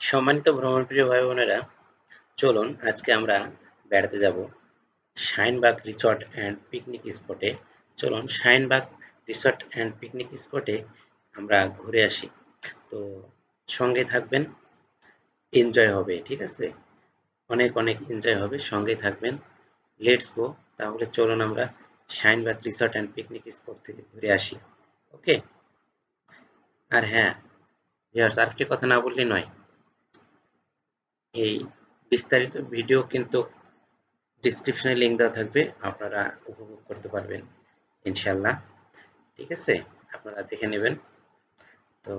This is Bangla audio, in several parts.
সম্মানিত ভ্রমণপ্রিয় ভাই বোনেরা চলুন আজকে আমরা বেড়াতে যাব শাইনবাগ রিসর্ট অ্যান্ড পিকনিক স্পটে চলুন শাইনবাগ রিসর্ট অ্যান্ড পিকনিক স্পটে আমরা ঘুরে আসি। তো সঙ্গে থাকবেন এনজয় হবে, ঠিক আছে? অনেক অনেক এনজয় হবে, সঙ্গে থাকবেন। লেটস গো তাহলে চলুন আমরা Shainbagh resort and picnic spot থেকে ঘুরে আসি। ওকে আর হ্যাঁ ভিউয়ার্স আরেকটি কথা না বললে নয়। এই বিস্তারিত ভিডিও কিন্তু ডিসক্রিপশনে লিঙ্ক দেওয়া থাকবে, আপনারা উপভোগ করতে পারবেন ইনশাল্লাহ ঠিক আছে? আপনারা দেখে নেবেন। তো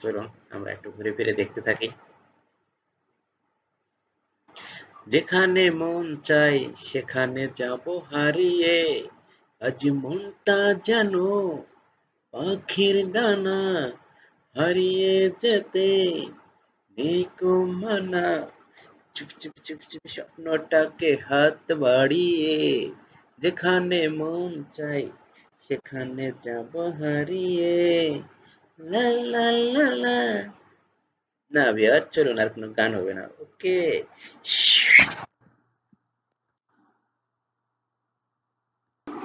চলুন, আমরা একটু ঘুরে ফিরে দেখতে থাকি। যেখানে মন চাই সেখানে যাব হারিয়ে। আজ মনটা যেন পাখির ডানা হারিয়ে যেতে। নেই কো মানা চুপ চুপ চুপি চুপি স্বপ্নটাকে হাত বাড়িয়ে যেখানে মন চাই সেখানে যাব হারিয়ে লা লা লা লা না বিয়ার চলুন আর কোনো গান হবে না ওকে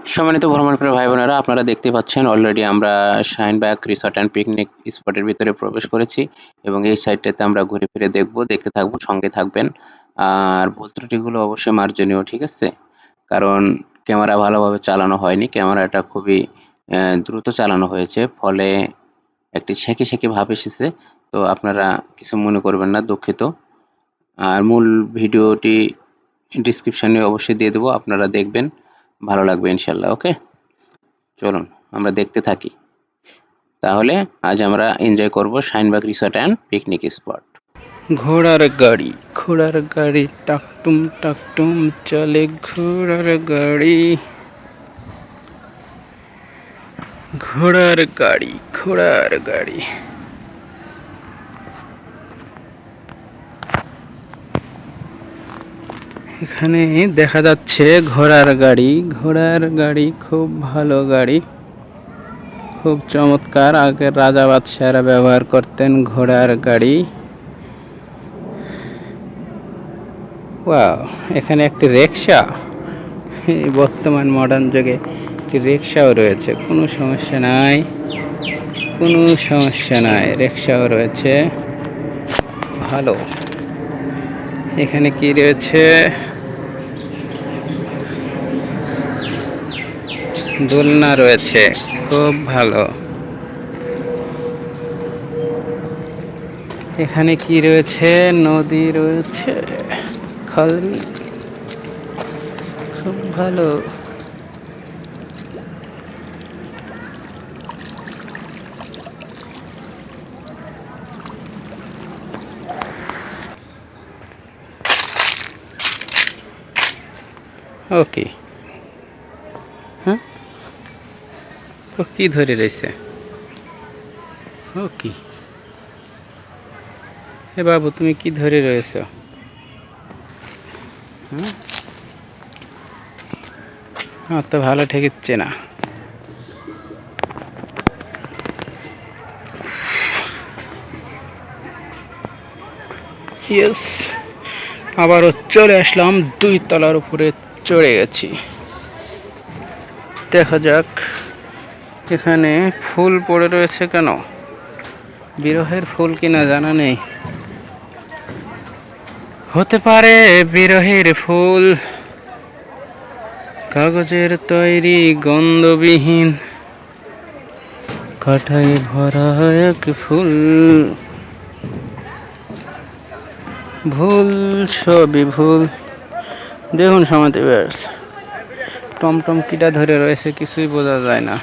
সম্মানিত ভ্রমণপ্রিয় ভাই বোনেরা আপনারা দেখতে পাচ্ছেন অলরেডি আমরা শাইনব্যাক রিসর্ট অ্যান্ড পিকনিক স্পটের ভিতরে প্রবেশ করেছি এবং এই সাইডটাতে আমরা ঘুরে ফিরে দেখব, দেখতে থাকব, সঙ্গে থাকবেন। আর ভুল অবশ্যই মার্জনীয়, ঠিক আছে? কারণ ক্যামেরা ভালোভাবে চালানো হয়নি, ক্যামেরাটা খুবই দ্রুত চালানো হয়েছে, ফলে একটি ছেঁকে ছেঁকে ভাব এসেছে। তো আপনারা কিছু মনে করবেন না, দুঃখিত। আর মূল ভিডিওটি ডিসক্রিপশনে অবশ্যই দিয়ে দেবো, আপনারা দেখবেন। ভালো লাগবে ইনশাল্লাহ, ওকে? চলুন, আমরা দেখতে থাকি। তাহলে আজ আমরা এনজয় করব Shainbagh resort and picnic spot ঘোড়ার গাড়ি ঘোড়ার গাড়ি, টাকটুম টাকটুম, চলে ঘোড়ার গাড়ি। ঘোড়ার গাড়ি ঘোড়ার গাড়ি। এখানে দেখা যাচ্ছে ঘোড়ার গাড়ি। ঘোড়ার গাড়ি খুব ভালো গাড়ি। খুব চমৎকার। আগের রাজা বাদশাহরা ব্যবহার করতেন ঘোড়ার গাড়ি। এখানে একটি রিক্সা বর্তমান মডার্ন যুগে একটি রিক্সাও রয়েছে। কোনো সমস্যা নাই। কোনো সমস্যা নাই। রিক্সাও রয়েছে। ভালো। এখানে কি রয়েছে? দোলনা রয়েছে, খুব ভালো। এখানে কি রয়েছে? নদী রয়েছে খাল খুব ভালো। ওকে হ্যাঁ ও কি ধরে রয়েছে? ও কি এ বাবু, তুমি কি ধরে রয়েছ? হ্যাঁ তো ভালো ঠেকিচ্ছে না। আবারও চলে আসলাম দুই তলার উপরে। চড়ে গেছি। দেখা যাক এখানে ফুল পড়ে রয়েছে কেন? বিরহের ফুল কিনা জানা নেই। হতে পারে বিরহের ফুল। কাগজের তৈরি গন্ধবিহীন। কাঠায় ভরা এক ফুল। ভুল, সবই ভুল। দেখুন সমাধি ব্যাস। টমটম কিটা ধরে রয়েছে, কিছুই বোঝা যায় না।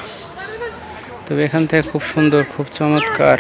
তবে এখান থেকে খুব সুন্দর, খুব চমৎকার।